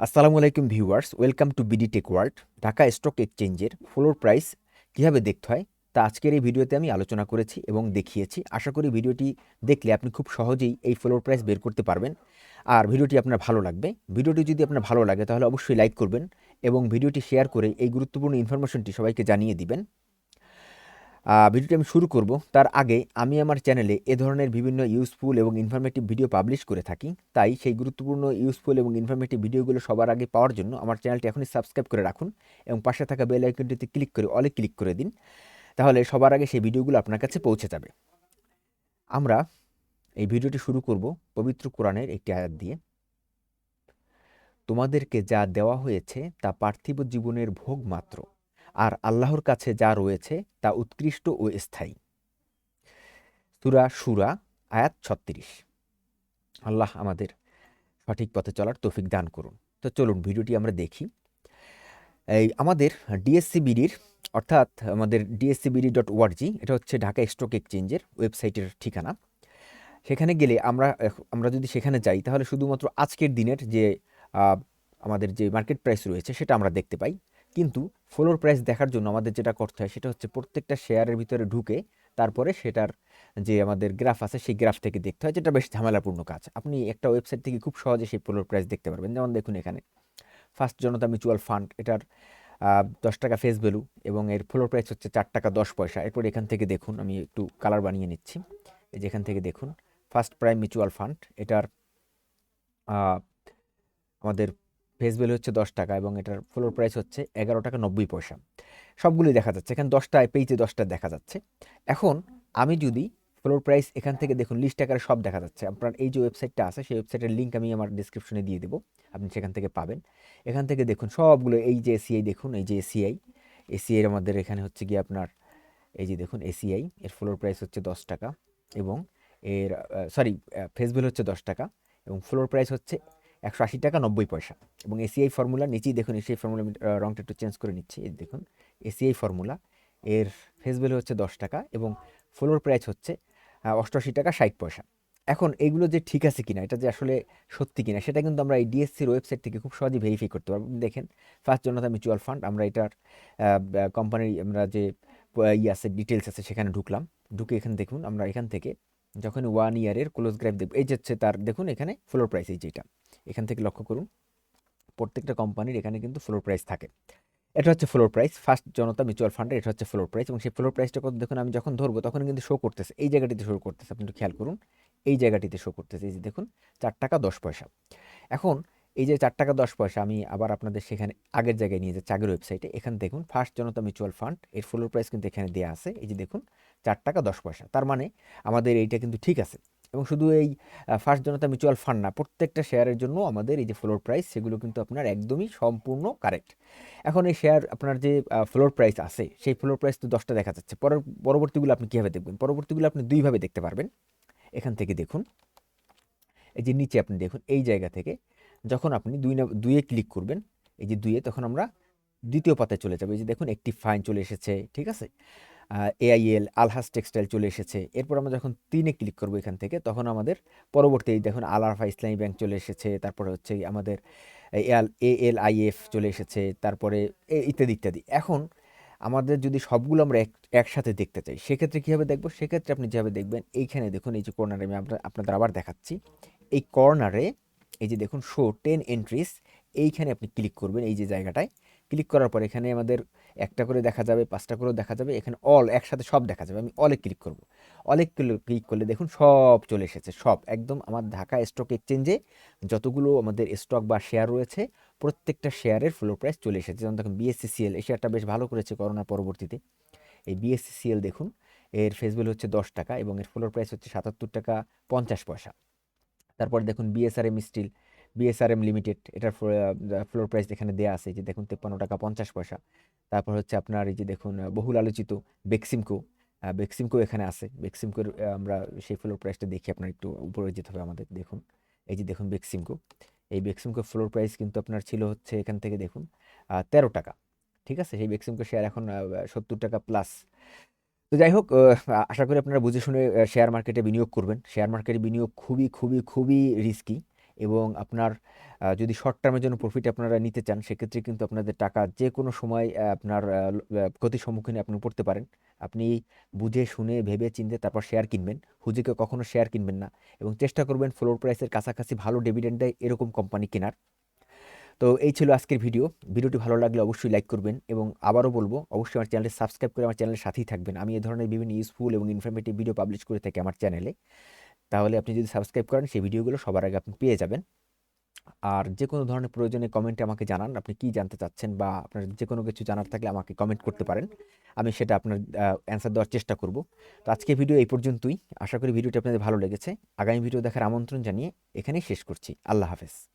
আসসালামু আলাইকুম viewers, welcome to BD tech world, Dhaka stock এক্সচেঞ্জের ফ্লোর প্রাইস কীভাবে দেখতে হয়? তা আজকের এই ভিডিওতে আমি আলোচনা করেছি এবং দেখিয়েছি। আশা করি ভিডিওটি দেখলে আপনি খুব সহজেই এই ফ্লোর প্রাইস বের করতে পারবেন। আর ভিডিওটি আপনার ভালো লাগবে। ভিডিওটি যদি আপনার ভালো লাগে তাহলে অবশ্যই লাইক করবেন এবং ভিডিওটি শেয়ার করে এই গুরুত্বপূর্ণ ইনফরমেশনটি সবাইকে জানিয়ে দিবেন। ভিডিওটি আমি শুরু করব। তার আগে আমি আমার চ্যানেলে এ ধরনের বিভিন্ন ইউজফুল এবং ইনফরমেটিভ ভিডিও পাবলিশ করে থাকি। তাই সেই গুরুত্বপূর্ণ ইউজফুল এবং ইনফরমেটিভ ভিডিওগুলো সবার আগে পাওয়ার জন্য আমার চ্যানেলটি এখনই সাবস্ক্রাইব করে রাখুন এবং পাশে থাকা বেল আইকনটিতে ক্লিক করে অলে ক্লিক করে দিন। তাহলে সবার আগে সেই ভিডিওগুলো আপনার কাছে পৌঁছে যাবে। আমরা এই ভিডিওটি শুরু করব পবিত্র কোরআনের একটি আয়াত দিয়ে। তোমাদেরকে যা দেওয়া হয়েছে তা পার্থিব জীবনের ভোগ মাত্র। আর আল্লাহর কাছে যা রয়েছে তা উৎকৃষ্ট ও স্থায়ী। সুরা সুরা আয়াত ছত্রিশ। আল্লাহ আমাদের সঠিক পথে চলার তৌফিক দান করুন। তো চলুন, ভিডিওটি আমরা দেখি। এই আমাদের ডিএসসিবিডির অর্থাৎ আমাদের ডিএসসিবিডি ডট ওআরজি এটা হচ্ছে ঢাকা স্টক এক্সচেঞ্জের ওয়েবসাইটের ঠিকানা। সেখানে গেলে আমরা আমরা যদি সেখানে যাই, তাহলে শুধুমাত্র আজকের দিনের যে আমাদের যে মার্কেট প্রাইস রয়েছে, সেটা আমরা দেখতে পাই। কিন্তু ফ্লোর প্রাইস দেখার জন্য আমাদের যেটা করতে হয় সেটা হচ্ছে প্রত্যেকটা শেয়ারের ভিতরে ঢুকে তারপরে সেটার যে আমাদের গ্রাফ আছে সেই গ্রাফ থেকে দেখতে হয় যেটা বেশ ঝামেলাপূর্ণ কাজ। আপনি একটা ওয়েবসাইট থেকে খুব সহজে সেই ফ্লোর প্রাইস দেখতে পারবেন। যেমন দেখুন এখানে ফার্স্ট জনতা মিউচুয়াল ফান্ড এটার দশ টাকা ফেস ভ্যালু এবং এর ফ্লোর প্রাইস হচ্ছে চার টাকা দশ পয়সা। এরপর এখান থেকে দেখুন, আমি একটু কালার বানিয়ে নিচ্ছি। এই যে এখান থেকে দেখুন ফার্স্ট প্রাইম মিউচুয়াল ফান্ড এটার আমাদের ফেস ভ্যালু হচ্ছে দশ টাকা এবং এটার ফ্লোর প্রাইস হচ্ছে এগারো টাকা নব্বই পয়সা। সবগুলোই দেখা যাচ্ছে। এখানে দশটা পেজে দশটা দেখা যাচ্ছে। এখন আমি যদি ফ্লোর প্রাইস এখান থেকে দেখুন লিস্ট আকারে সব দেখা যাচ্ছে। আপনার এই যে ওয়েবসাইটটা আছে, সেই ওয়েবসাইটের লিঙ্ক আমি আমার ডিসক্রিপশনে দিয়ে দেবো। আপনি সেখান থেকে পাবেন। এখান থেকে দেখুন, সবগুলো এই যে এসিআই দেখুন, এই যে এসিআই এসিআই আমাদের এখানে হচ্ছে গিয়ে আপনার, এই যে দেখুন এসিআই এর ফ্লোর প্রাইস হচ্ছে দশ টাকা এবং এর সরি ফেস হচ্ছে দশ টাকা এবং ফ্লোর প্রাইস হচ্ছে একশো আশি টাকা, নব্বই পয়সা। এবং এসিআই ফর্মুলা নিচেই দেখুন এসিআই ফর্মুলা রংটা একটু চেঞ্জ করে নিচ্ছি, এই দেখুন। এসিআই ফর্মুলা এর ফেস ভ্যালু হচ্ছে দশ টাকা এবং ফ্লোর প্রাইস হচ্ছে অষ্টআশি টাকা, ষাট পয়সা। এখন এগুলো যে ঠিক আছে কিনা, এটা যে আসলে সত্যি কিনা, সেটা কিন্তু আমরা এই ডিএসসির ওয়েবসাইট থেকে খুব সহজেই ভেরিফাই করতে পারব। দেখেন ফার্স্ট জনতা মিউচুয়াল ফান্ড আমরা এটার কোম্পানির আমরা যে ই আছে ডিটেলস আছে, সেখানে ঢুকলাম। ঢুকে এখানে দেখুন, আমরা এখান থেকে যখন ওয়ান ইয়ারের ক্লোজ গ্রাফ দেখব এই যে হচ্ছে তার, দেখুন এখানে ফ্লোর প্রাইস এই যেটা এখান থেকে লক্ষ্য করুন, প্রত্যেকটা কোম্পানির এখানে কিন্তু ফ্লোর প্রাইস থাকে। এটা হচ্ছে floor price first Janata mutual ফান্ডের এটা হচ্ছে ফ্লোর প্রাইস এবং সেই ফ্লোর প্রাইসটা কত, দেখুন আমি যখন ধরবো তখন কিন্তু শো করতেছে। এই জায়গাটিতে শো করতেছে, আপনি একটু খেয়াল করুন, এই জায়গাটিতে শো করতেছে। এই যে দেখুন, চার টাকা দশ পয়সা। এখন এই যে চার টাকা দশ পয়সা, আমি আবার আপনাদের সেখানে আগের জায়গায় নিয়ে যাচ্ছি, আগের ওয়েবসাইটে এখানে দেখুন ফার্স্ট জনতা মিউচুয়াল ফান্ড এর ফ্লোর প্রাইস কিন্তু এখানে দেওয়া আছে। এই যে দেখুন চার টাকা, দশ পয়সা। তার মানে আমাদের এইটা কিন্তু ঠিক আছে। এবং শুধু এই ফার্স্ট জনতা মিউচুয়াল ফান্ড না, প্রত্যেকটা শেয়ারের জন্য আমাদের এই যে ফ্লোর প্রাইস সেগুলো কিন্তু আপনার একদমই সম্পূর্ণ কারেক্ট এখন এই শেয়ার আপনার যে ফ্লোর প্রাইস আছে, সেই ফ্লোর প্রাইস তো দশটা দেখা যাচ্ছে। পরের, পরবর্তীগুলো আপনি কীভাবে দেখবেন? পরবর্তীগুলো আপনি দুইভাবে দেখতে পারবেন। এখান থেকে দেখুন। এই যে নিচে আপনি দেখুন, এই জায়গা থেকে যখন আপনি দুই দুইয়ে ক্লিক করবেন, এই যে দুইয়ে তখন আমরা দ্বিতীয় পাতায় চলে যাব। এই যে দেখুন, একটি ফাইন চলে এসেছে, ঠিক আছে? এআইএল আলহাস টেক্সটাইল চলে এসেছে। এরপর আমরা যখন তিনে ক্লিক করব এখান থেকে, তখন আমাদের পরবর্তী দেখুন আল আরফা ইসলামী ব্যাংক চলে এসেছে, তারপরে হচ্ছে আমাদের এল এ এল আই এফ চলে এসেছে, তারপরে ইত্যাদি ইত্যাদি। এখন আমাদের যদি সবগুলো আমরা এক, একসাথে দেখতে চাই, সেক্ষেত্রে কীভাবে দেখব? সেক্ষেত্রে আপনি যেভাবে দেখবেন, এইখানে দেখুন, এই যে কর্নারে আমি আপনার, আপনাদের আবার দেখাচ্ছি। এই কর্নারে এই যে দেখুন শো টেন এন্ট্রিস এইখানে আপনি ক্লিক করবেন, এই যে জায়গাটায়। ক্লিক করার পর এখানে আমাদের একটা করে দেখা যাবে, পাঁচটা করেও দেখা যাবে, এখানে অল একসাথে সব দেখা যাবে। আমি অলে ক্লিক করব। অলে ক্লিক করলে দেখুন সব চলে এসেছে, সব। একদম আমার ঢাকা স্টক এক্সচেঞ্জে যতগুলো আমাদের স্টক বা শেয়ার রয়েছে, প্রত্যেকটা শেয়ারের ফ্লোর প্রাইস চলে এসেছে। যেমন দেখুন বিএসসিসিএল এই শেয়ারটা বেশ ভালো করেছে করোনার পরবর্তীতে। এই বিএসসিসিএল দেখুন, এর ফেস হচ্ছে দশ টাকা এবং এর ফ্লোর প্রাইস হচ্ছে সাতাত্তর টাকা পঞ্চাশ পয়সা। তারপর দেখুন বিএসআরএম স্টিল বিএসআরএম লিমিটেড এটার ফ্লোর প্রাইস এখানে দেওয়া আছে যে দেখুন তেপ্পান্ন টাকা পঞ্চাশ পয়সা। তারপর হচ্ছে আপনার এই যে দেখুন বহুল আলোচিত বেক্সিমকো বেক্সিমকো এখানে আছে। বেক্সিমকোর আমরা সেই ফ্লোর প্রাইসটা দেখি, আপনার একটু উপরে যেতে হবে আমাদের, দেখুন। এই যে দেখুন বেক্সিমকো এই বেক্সিমকো ফ্লোর প্রাইস কিন্তু আপনার ছিল হচ্ছে এখান থেকে দেখুন তেরো টাকা, ঠিক আছে? সেই বেক্সিমকো শেয়ার এখন সত্তর টাকা প্লাস তো যাই হোক আশা করি আপনারা বুঝে শুনে শেয়ার মার্কেটে বিনিয়োগ করবেন। শেয়ার মার্কেটে বিনিয়োগ খুবই খুবই খুবই রিস্কি এবং আপনার যদি শর্ট টার্মের জন্য প্রফিট আপনারা নিতে চান, সেক্ষেত্রে কিন্তু আপনাদের টাকা যে কোনো সময় আপনার ক্ষতির সম্মুখীন আপনি পড়তে পারেন। আপনি বুঝে, শুনে, ভেবে, চিন্তে তারপর শেয়ার কিনবেন। হুজুকে কখনো শেয়ার কিনবেন না এবং চেষ্টা করবেন ফ্লোর প্রাইসের কাছাকাছি ভালো ডিভিডেন্ড দেয় এরকম কোম্পানি কেনার। তো এই ছিল আজকের ভিডিও ভিডিওটি ভালো লাগলে অবশ্যই লাইক করবেন এবং আবারও বলব, অবশ্যই আমার চ্যানেলটি সাবস্ক্রাইব করে আমার চ্যানেলের সাথেই থাকবেন। আমি এই ধরনের বিভিন্ন ইউজফুল এবং ইনফরমেটিভ ভিডিও পাবলিশ করে থাকি আমার চ্যানেলে। তাহলে আপনি যদি সাবস্ক্রাইব করেন, সেই ভিডিওগুলো সবার আগে আপনি পেয়ে যাবেন। আর যে কোনো ধরনের প্রয়োজনে কমেন্টে আমাকে জানান, আপনি কি জানতে চাচ্ছেন বা আপনার যে কোনো কিছু জানার থাকলে আমাকে কমেন্ট করতে পারেন। আমি সেটা আপনার অ্যান্সার দেওয়ার চেষ্টা করব। তো আজকে ভিডিও এই পর্যন্তই। আশা করি ভিডিওটি আপনাদের ভালো লেগেছে। আগামী ভিডিও দেখার আমন্ত্রণ জানিয়ে এখানেই শেষ করছি। আল্লাহ হাফেজ।